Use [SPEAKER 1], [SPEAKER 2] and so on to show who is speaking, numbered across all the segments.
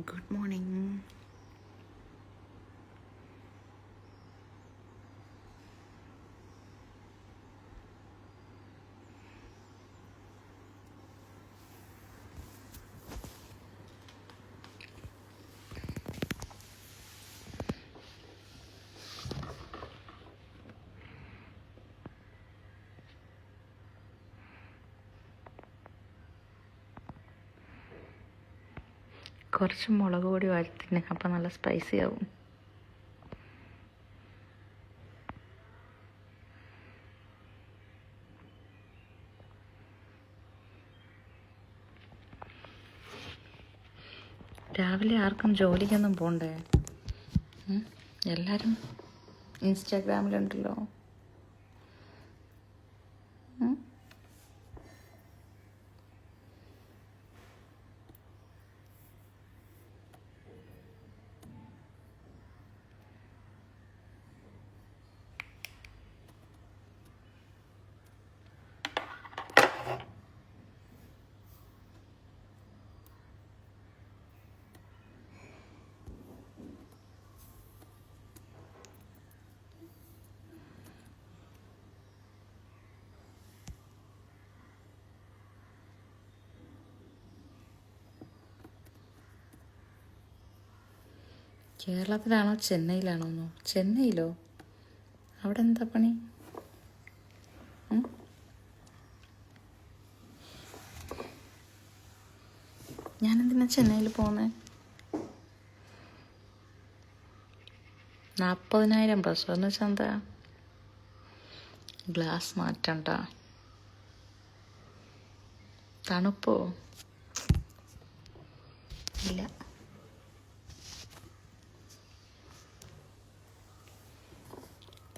[SPEAKER 1] Good morning കുറച്ച് മുളക് പൊടി വരത്തിന് അപ്പം നല്ല സ്പൈസി ആവും. രാവിലെ ആർക്കും ജോലിക്കൊന്നും പോണ്ടേ? എല്ലാവരും ഇൻസ്റ്റാഗ്രാമിലുണ്ടല്ലോ. കേരളത്തിലാണോ ചെന്നൈയിലാണോ എന്നോ? ചെന്നൈയിലോ? അവിടെ എന്താ പണി? ഞാനെന്തിനാ ചെന്നൈയിൽ പോകുന്നത് നാൽപ്പതിനായിരം ബസ് എന്ന് വെച്ചാൽ എന്താ? ഗ്ലാസ് മാറ്റണ്ട തണുപ്പോ? ഇല്ല.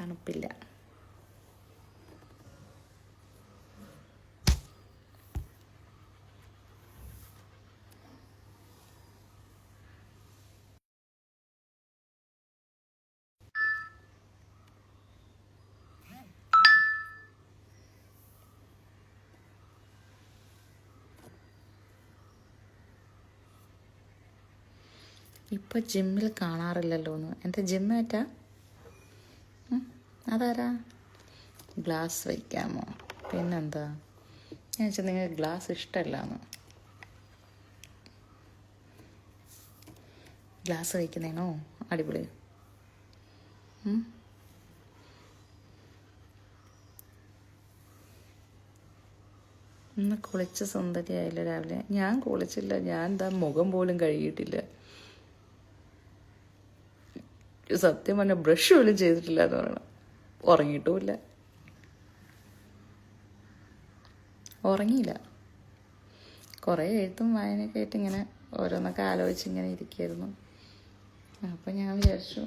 [SPEAKER 1] തണുപ്പില്ല. ഇപ്പൊ ജിമ്മിൽ കാണാറില്ലല്ലോ എന്ന് എന്താ ജിമ്മേറ്റാ അതാരാ ഗ്ലാസ് വയ്ക്കാമോ? പിന്നെന്താ? ഞാൻ വെച്ചാൽ നിങ്ങൾക്ക് ഗ്ലാസ് ഇഷ്ടമല്ലാന്ന്. ഗ്ലാസ് വയ്ക്കുന്നേനോ? അടിപൊളി? ഇന്ന് കുളിച്ച സുന്ദരിയായില്ല രാവിലെ. ഞാൻ കുളിച്ചില്ല. ഞാൻ എന്താ മുഖം പോലും കഴുകിയിട്ടില്ല. സത്യം പറഞ്ഞ ബ്രഷ് പോലും ചെയ്തിട്ടില്ല എന്ന് പറയണം. ഉറങ്ങിയിട്ടുമില്ല. ഉറങ്ങിയില്ല. കുറേ എഴുത്തും വായനയൊക്കെ ആയിട്ട് ഇങ്ങനെ ഓരോന്നൊക്കെ ആലോചിച്ച് ഇങ്ങനെ ഇരിക്കുകയായിരുന്നു. അപ്പം ഞാൻ വിചാരിച്ചു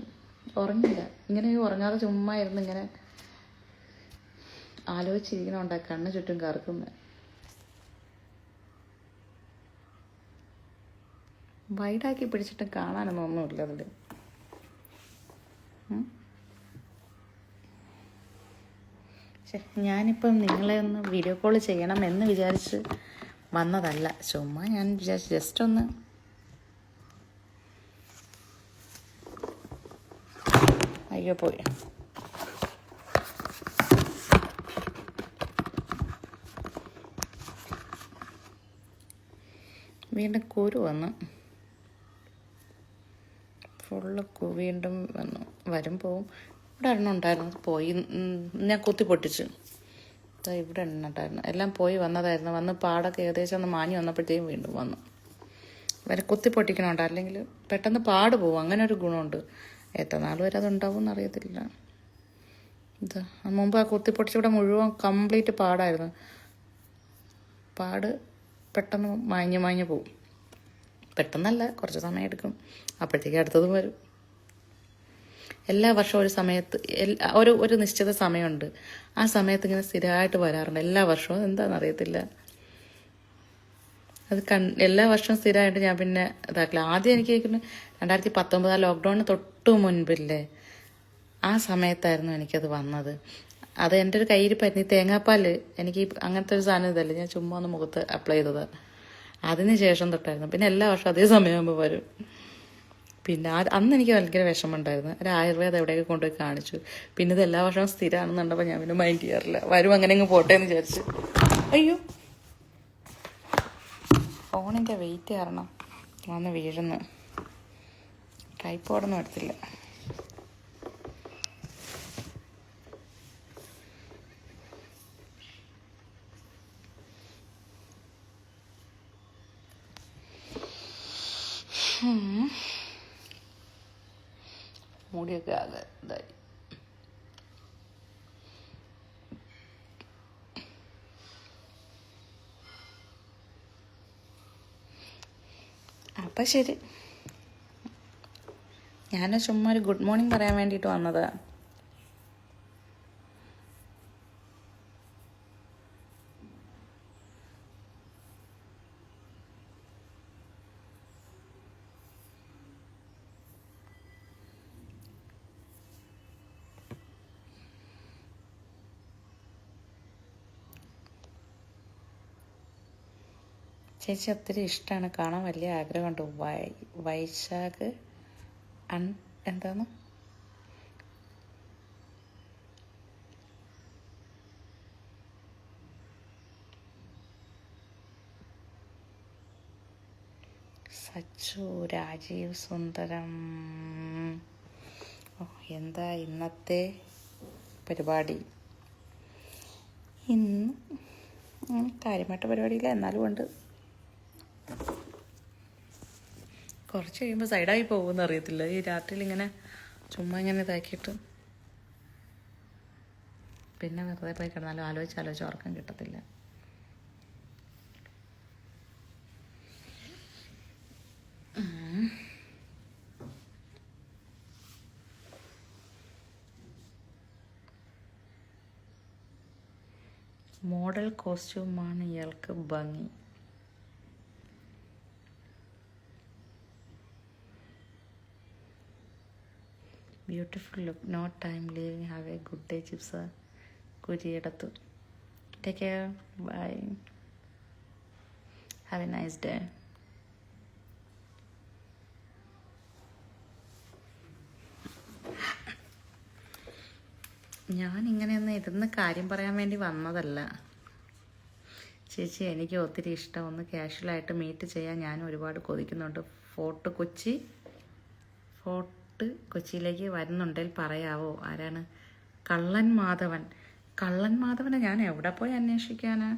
[SPEAKER 1] ഉറങ്ങില്ല ഇങ്ങനെ ഉറങ്ങാതെ ചുമ്മാ ഇരുന്ന് ഇങ്ങനെ ആലോചിച്ചിരിക്കണോണ്ടാ കണ്ണ് ചുറ്റും കറക്കുന്നത് വൈഡാക്കി പിടിച്ചിട്ട് കാണാനൊന്നും ഒന്നുമില്ല അതിൽ ഞാനിപ്പം നിങ്ങളെ ഒന്ന് വീഡിയോ കോൾ ചെയ്യണം എന്ന് വിചാരിച്ച് വന്നതല്ല. ചുമ്മാ ഞാൻ വിചാരിച്ചു ജസ്റ്റ് ഒന്ന് അയ്യോ പോയി. വീണ്ടും കുരു വന്നു. ഫുള്ള് വീണ്ടും വന്നു. വരും പോവും. ഇവിടെ എണ്ണ ഉണ്ടായിരുന്നു. പോയി. ഞാൻ കുത്തി പൊട്ടിച്ചു. ഇവിടെ എണ്ണ ഉണ്ടായിരുന്നു. എല്ലാം പോയി വന്നതായിരുന്നു. വന്ന് പാടൊക്കെ ഏകദേശം ഒന്ന് മാഞ്ഞു വന്നപ്പോഴത്തേക്കും വീണ്ടും വന്നു. വരെ കുത്തി പൊട്ടിക്കണുണ്ട്. അല്ലെങ്കിൽ പെട്ടെന്ന് പാട് പോകും. അങ്ങനെ ഒരു ഗുണമുണ്ട്. എത്ര നാൾ വരെ അതുണ്ടാവും എന്നറിയത്തില്ല. ഇതാ മുമ്പ് ആ കുത്തി പൊട്ടിച്ചിവിടെ മുഴുവൻ കംപ്ലീറ്റ് പാടായിരുന്നു. പാട് പെട്ടെന്ന് മാഞ്ഞ് മാഞ്ഞ് പോവും. പെട്ടെന്നല്ല കുറച്ച് സമയം എടുക്കും. അപ്പോഴത്തേക്ക് അടുത്തതും വരും. എല്ലാ വർഷവും ഒരു സമയത്ത് ഒരു ഒരു നിശ്ചിത സമയമുണ്ട്. ആ സമയത്ത് ഇങ്ങനെ സ്ഥിരമായിട്ട് വരാറുണ്ട്. എല്ലാ വർഷവും. എന്താണെന്ന് അറിയത്തില്ല. അത് കൺ എല്ലാ വർഷവും സ്ഥിരമായിട്ട് ഞാൻ പിന്നെ ഇതാക്കില്ല. ആദ്യം എനിക്ക് രണ്ടായിരത്തി പത്തൊമ്പത് ആ ലോക്ക്ഡൗണിന് തൊട്ട് മുൻപില്ലേ ആ സമയത്തായിരുന്നു എനിക്കത് വന്നത്. അത് എന്റെ ഒരു കയ്യിരിപ്പായിരുന്നു പറ്റി തേങ്ങാപ്പാൽ എനിക്ക് അങ്ങനത്തെ ഒരു സാധനം ഇതല്ല. ഞാൻ ചുമ്മാ ഒന്ന് മുഖത്ത് അപ്ലൈ ചെയ്തത്. അതിന് ശേഷം തൊട്ടായിരുന്നു. പിന്നെ എല്ലാ വർഷവും അതേ സമയമാകുമ്പോൾ വരും. പിന്നെ ആ- അന്ന് എനിക്ക് ഭയങ്കര വിഷമമുണ്ടായിരുന്നു. ഒരു ആയുർവേദം എവിടെയൊക്കെ കൊണ്ടുപോയി കാണിച്ചു. പിന്നെ ഇത് എല്ലാ വർഷവും സ്ഥിരമാണെന്നുണ്ടപ്പോൾ ഞാൻ പിന്നെ മൈൻഡ് ചെയ്യാറില്ല. വരും അങ്ങനെ അങ്ങ് പോട്ടെ എന്ന് വിചാരിച്ചു. അയ്യോ. ഫോണിന്റെ വെയിറ്റ് കാരണം വന്ന് വീഴുന്നു. ട്രൈപ്പോഡൊന്നും എടുത്തില്ല. മുടിയൊക്കെ ആകെ ഇതായി. അപ്പം ശരി. ഞാൻ ചുമ്മാ ഒരു ഗുഡ് മോർണിംഗ് പറയാൻ വേണ്ടിയിട്ട് വന്നതാ. ചേച്ചി ഒത്തിരി ഇഷ്ടമാണ് കാണാൻ വലിയ ആഗ്രഹമുണ്ട്. വൈ വൈശാഖ് അൺ എന്താണ്? സച്ചു രാജീവ് സുന്ദരം. ഓ എന്താ ഇന്നത്തെ പരിപാടി? ഇന്ന് കാര്യമായിട്ട് പരിപാടിയില്ല. എന്നാലും ഉണ്ട്. കുറച്ച് കഴിയുമ്പോൾ സൈഡായി പോകുമെന്ന് അറിയത്തില്ല. ഈ രാത്രിയിൽ ഇങ്ങനെ ചുമ്മാ ഇങ്ങനെ ഇതാക്കിയിട്ട് പിന്നെ വെറുതെ പോയി കിടന്നാലും ആലോചിച്ച് ആലോചിച്ച് ഉറക്കം കിട്ടത്തില്ല. മോഡൽ കോസ്റ്റ്യൂമാണ് ഇയാൾക്ക് ഭംഗി. Beautiful look no time leaving have a good day chips കുരിയിടത്തു. Take care bye have a nice day ഞാൻ ഇങ്ങനെയൊന്നും ഇരുന്ന് കാര്യം പറയാൻ വേണ്ടി വന്നതല്ല. ചേച്ചി എനിക്ക് ഒത്തിരി ഇഷ്ടം. ഒന്ന് ക്യാഷ്വലായിട്ട് മീറ്റ് ചെയ്യാൻ ഞാൻ ഒരുപാട് കൊതിക്കുന്നുണ്ട്. ഫോർട്ട് കൊച്ചി. ഫോർട്ട് കൊച്ചിയിലേക്ക് വരുന്നുണ്ടെങ്കിൽ പറയാവോ? ആരാണ്? കള്ളൻ മാധവൻ. കള്ളൻ മാധവനെ ഞാൻ എവിടെ പോയി അന്വേഷിക്കാന്?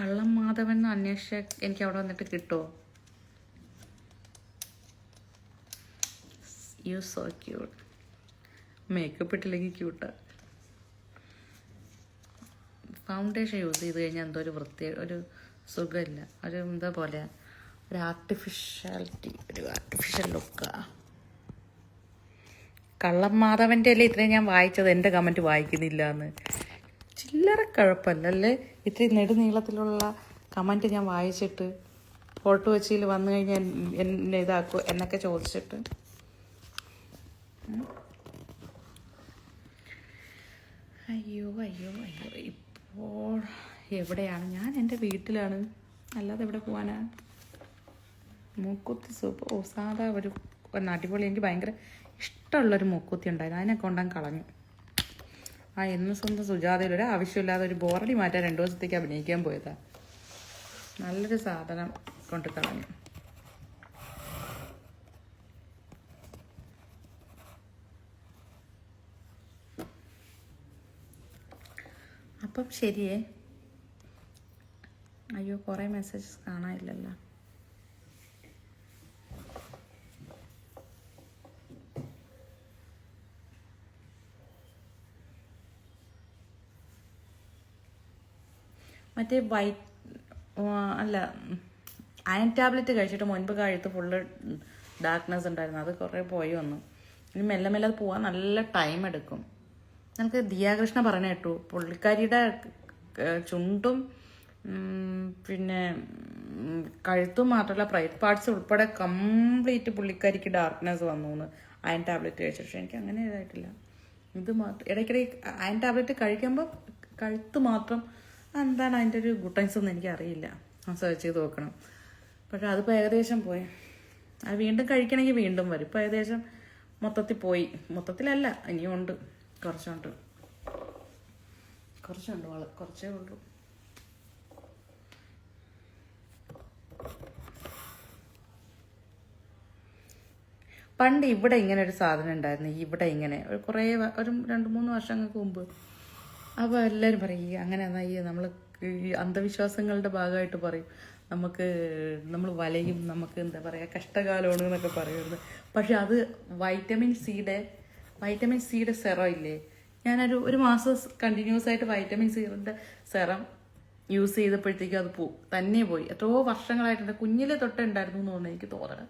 [SPEAKER 1] കള്ളൻ മാധവൻ അന്വേഷിച്ച എനിക്ക് അവിടെ വന്നിട്ട് കിട്ടുമോ യു സോ ക്യൂട്ട് മേക്കപ്പ് ഇട്ടില്ലെങ്കിൽ ക്യൂട്ട് ഫൗണ്ടേഷൻ യൂസ് ചെയ്ത് കഴിഞ്ഞാൽ എന്തോ ഒരു വൃത്തി ഒരു സുഖമില്ല. ഒരു എന്താ പോലെ ഒരു ആർട്ടിഫിഷ്യാലിറ്റി ഒരു ആർട്ടിഫിഷ്യൽ ലുക്ക് കള്ളം മാധവന്റെ അല്ലേ ഇത്രയും ഞാൻ വായിച്ചത്? എന്റെ കമന്റ് വായിക്കുന്നില്ല എന്ന് ചില്ലറ കുഴപ്പമില്ല അല്ലേ ഇത്രയും നെടുനീളത്തിലുള്ള കമന്റ് ഞാൻ വായിച്ചിട്ട് ഫോട്ടോ വെച്ചിൽ വന്നു കഴിഞ്ഞാൽ എന്നെ ഇതാക്കുക എന്നൊക്കെ ചോദിച്ചിട്ട്. അയ്യോ അയ്യോ അയ്യോ ഇപ്പോൾ എവിടെയാണ്? ഞാൻ എന്റെ വീട്ടിലാണ്. അല്ലാതെ എവിടെ പോവാനാ? മൂക്കുത്തി സൂപ്പ്. ഓ സാധാ ഒരു അടിപൊളി. എനിക്ക് ഭയങ്കര ഇഷ്ടമുള്ളൊരു മൂക്കുത്തി ഉണ്ടായിരുന്നു. അതിനെ കൊണ്ടാൻ കളഞ്ഞു. ആ എന്ന് സ്വന്തം സുജാതയിൽ ഒരു ആവശ്യമില്ലാതെ ഒരു ബോറടി മാറ്റാൻ രണ്ടു ദിവസത്തേക്ക് അഭിനയിക്കാൻ പോയതാ. നല്ലൊരു സാധനം കൊണ്ട് കളഞ്ഞു. അപ്പം ശരിയേ. അയ്യോ കുറേ മെസ്സേജസ് കാണാനില്ലല്ലോ. മറ്റേ വൈറ്റ് അല്ല അയൺ ടാബ്ലറ്റ് കഴിച്ചിട്ട് മുൻപ് കഴുത്ത് ഫുള്ള് ഡാർക്ക്നെസ് ഉണ്ടായിരുന്നു. അത് കുറേ പോയി വന്നു. ഇനി മെല്ലെ മെല്ലെ അത് പോകാൻ നല്ല ടൈം എടുക്കും. നമുക്ക് ദിയാകൃഷ്ണ പറഞ്ഞ കേട്ടു. പുള്ളിക്കാരിയുടെ ചുണ്ടും പിന്നെ കഴുത്തും മാത്രമല്ല പ്രൈവറ്റ് പാർട്സ് ഉൾപ്പെടെ കംപ്ലീറ്റ് പുള്ളിക്കാരിക്ക് ഡാർക്ക്നെസ് വന്നു എന്ന് അയൺ ടാബ്ലറ്റ് കഴിച്ചു പക്ഷെ എനിക്ക് അങ്ങനെ ഇതായിട്ടില്ല. ഇത് മാത്രം ഇടയ്ക്കിടയ്ക്ക് അയൺ ടാബ്ലറ്റ് കഴിക്കുമ്പോൾ കഴുത്ത് മാത്രം എന്താണ് അതിന്റെ ഒരു ഗുട്ടൻസ് ഒന്നും എനിക്കറിയില്ല. സെർച്ച് ചെയ്ത് നോക്കണം. പക്ഷെ അതിപ്പോൾ ഏകദേശം പോയി. അത് വീണ്ടും കഴിക്കണമെങ്കിൽ വീണ്ടും വരും. ഇപ്പോൾ ഏകദേശം മൊത്തത്തിൽ പോയി. മൊത്തത്തിലല്ല ഇനിയും ഉണ്ട്. കുറച്ചുണ്ട്. കുറച്ചുണ്ട് വള കുറച്ചേ ഉള്ളൂ. പണ്ട് ഇവിടെ ഇങ്ങനെ ഒരു സാധനം ഉണ്ടായിരുന്നു. ഇവിടെ ഇങ്ങനെ. ഒരു കുറേ ഒരു രണ്ട് മൂന്ന് വർഷങ്ങൾക്ക് മുമ്പ് അപ്പോൾ എല്ലാവരും പറയും "ഈ അങ്ങനെ എന്നായി നമ്മൾ ഈ അന്ധവിശ്വാസങ്ങളുടെ ഭാഗമായിട്ട് പറയും. നമുക്ക് നമ്മൾ വലയും നമുക്ക് എന്താ പറയുക കഷ്ടകാലമാണ് എന്നൊക്കെ പറയുന്നത്. പക്ഷെ അത് വൈറ്റമിൻ സിയുടെ വൈറ്റമിൻ സിയുടെ സെറം ഇല്ലേ? ഞാനൊരു ഒരു മാസം കണ്ടിന്യൂസ് ആയിട്ട് വൈറ്റമിൻ സിയുടെ സെറം യൂസ് ചെയ്തപ്പോഴത്തേക്കും അത് പോ തന്നെ പോയി. എത്രയോ വർഷങ്ങളായിട്ടുണ്ട് കുഞ്ഞിലെ തൊട്ടേ ഉണ്ടായിരുന്നു എന്ന് തോന്നുന്നു എനിക്ക് തോന്നണം.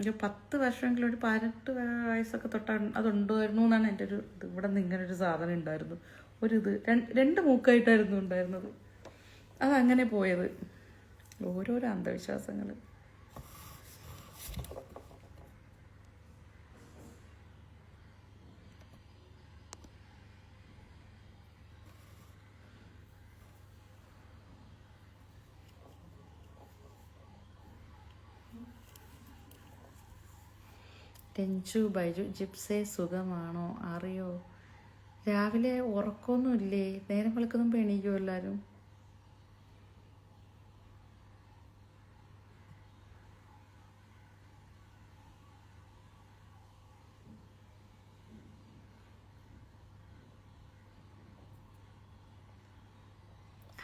[SPEAKER 1] ഒരു പത്ത് വർഷമെങ്കിലും ഒരു പതിനെട്ട് വയസ്സൊക്കെ തൊട്ടാണ് അതുണ്ടായിരുന്നു എന്നാണ് എന്റെ ഒരു ഇവിടെ നിന്ന് ഇങ്ങനെ ഒരു സാധനം ഉണ്ടായിരുന്നു. ഒരു ഇത് രണ്ട് രണ്ട് മൂക്കായിട്ടായിരുന്നു ഉണ്ടായിരുന്നത്. അതങ്ങനെ പോയത്. ഓരോരോ അന്ധവിശ്വാസങ്ങൾ ടെൻഷു ബൈജു ജിപ്സേ സുഖമാണോ? അറിയോ? രാവിലെ ഉറക്കമൊന്നുമില്ലേ? നേരം വെളുക്കൊന്നും പെണീക്കുമോ എല്ലാവരും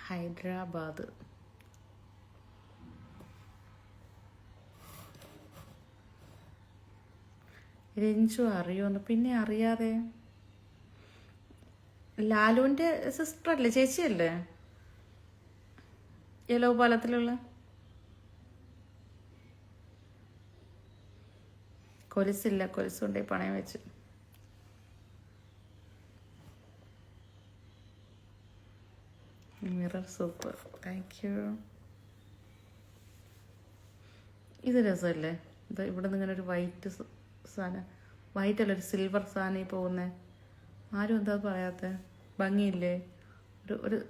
[SPEAKER 1] ഹൈദരാബാദ്. രഞ്ജു അറിയോന്ന് പിന്നെ അറിയാതെ ലാലുവിന്റെ സിസ്റ്റർ അല്ലേ? ചേച്ചിയല്ലേ? യെലോ പാലത്തിലുള്ള? കൊലുസില്ല കൊലുസുണ്ട് പണയം വെച്ച്. Mirror super. താങ്ക് യു ഇത് രസമല്ലേ? ഇത് ഇവിടെ നിന്ന് ഇങ്ങനെ ഒരു വൈറ്റ് സാധനം വൈറ്റ് അല്ല ഒരു സിൽവർ സാധനം ഈ പോകുന്നേ ആരും എന്താ പറയാത്ത? ഭംഗിയില്ലേ? ഒരു ഒരു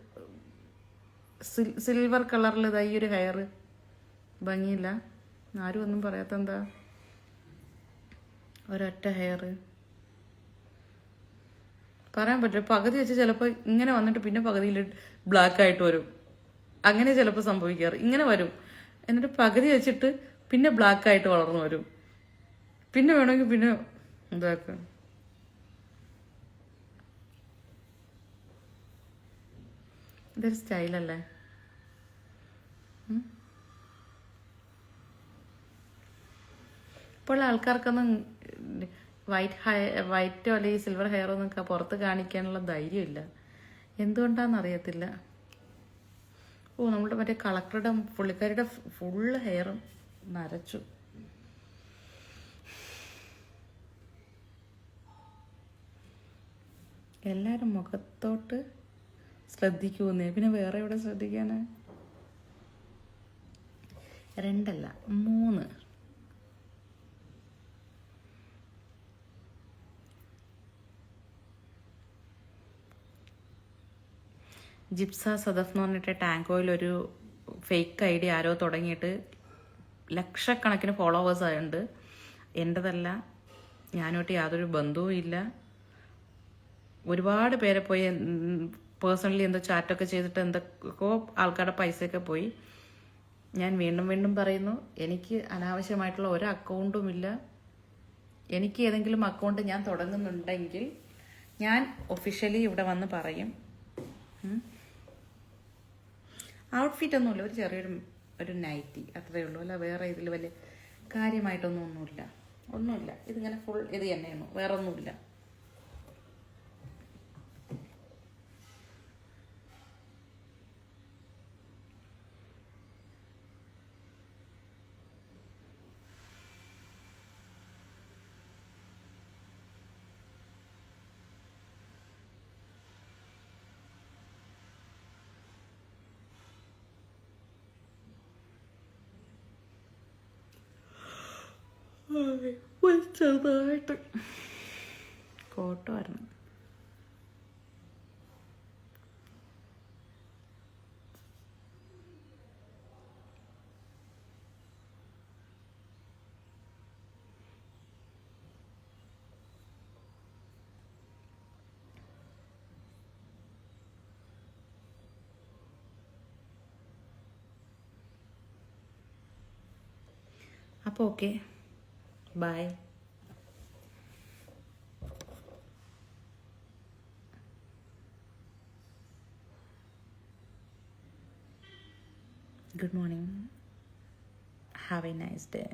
[SPEAKER 1] സിൽ- സിൽവർ കളറിൽ ഇതാ ഈ ഒരു ഹെയർ ഭംഗിയില്ല. ആരും ഒന്നും പറയാത്ത എന്താ? ഒരൊറ്റ ഹെയർ പറയാൻ പറ്റില്ല. പകുതി വെച്ച് ചിലപ്പോൾ ഇങ്ങനെ വന്നിട്ട് പിന്നെ പകുതിയിൽ ബ്ലാക്ക് ആയിട്ട് വരും. അങ്ങനെ ചിലപ്പോൾ സംഭവിക്കാറ്. ഇങ്ങനെ വരും. എന്നിട്ട് പകുതി വെച്ചിട്ട് പിന്നെ ബ്ലാക്ക് ആയിട്ട് വളർന്നു വരും. പിന്നെ വേണമെങ്കിൽ പിന്നെ ഇതാക്കാം ഇതൊരു സ്റ്റൈലല്ലേ? ഇപ്പോൾ ആൾക്കാർക്കൊന്നും വൈറ്റ് ഹയർ വൈറ്റോ അല്ലെങ്കിൽ സിൽവർ ഹെയറോ ഒന്നും പുറത്ത് കാണിക്കാനുള്ള ധൈര്യമില്ല. എന്തുകൊണ്ടാണെന്ന് അറിയത്തില്ല ഓ നമ്മുടെ മറ്റേ കളക്ടറുടെ പുള്ളിക്കാരുടെ ഫുള്ള് ഹെയറും നരച്ചു. എല്ലാവരും മുഖത്തോട്ട് ശ്രദ്ധിക്കൂന്നേ. പിന്നെ വേറെ എവിടെ ശ്രദ്ധിക്കാന് രണ്ടല്ല മൂന്ന്. ജിപ്സ സദഫ് എന്ന് പറഞ്ഞിട്ട് ടാങ്ക് ഓയിൽ ഒരു ഫേക്ക് ഐ ഡി ആരോ തുടങ്ങിയിട്ട് ലക്ഷക്കണക്കിന് ഫോളോവേഴ്സ് ആയുണ്ട് എന്റെതല്ല ഞാനോട്ട് യാതൊരു ബന്ധവും ഇല്ല ഒരുപാട് പേരെ പോയി പേഴ്സണലി എന്തോ ചാറ്റൊക്കെ ചെയ്തിട്ട് എന്തൊക്കെയോ ആൾക്കാരുടെ പൈസയൊക്കെ പോയി. ഞാൻ വീണ്ടും വീണ്ടും പറയുന്നു എനിക്ക് അനാവശ്യമായിട്ടുള്ള ഒരു അക്കൗണ്ടും ഇല്ല. എനിക്ക് ഏതെങ്കിലും അക്കൗണ്ട് ഞാൻ തുടങ്ങുന്നുണ്ടെങ്കിൽ ഞാൻ ഒഫീഷ്യലി ഇവിടെ വന്ന് പറയും. ഔട്ട്ഫിറ്റ് ഒന്നുമില്ല ഒരു ചെറിയൊരു ഒരു നൈറ്റി അത്രയേ ഉള്ളൂ. അല്ല വേറെ ഇതിൽ വലിയ കാര്യമായിട്ടൊന്നും ഒന്നുമില്ല. ഒന്നുമില്ല. ഇതിങ്ങനെ ഫുൾ ഇത് തന്നെയാണ് വേറെ ഒന്നുമില്ല ചെറുതായിട്ട്. കോട്ടമായിരുന്നു അപ്പോൾ okay. Bye good morning. Have a nice day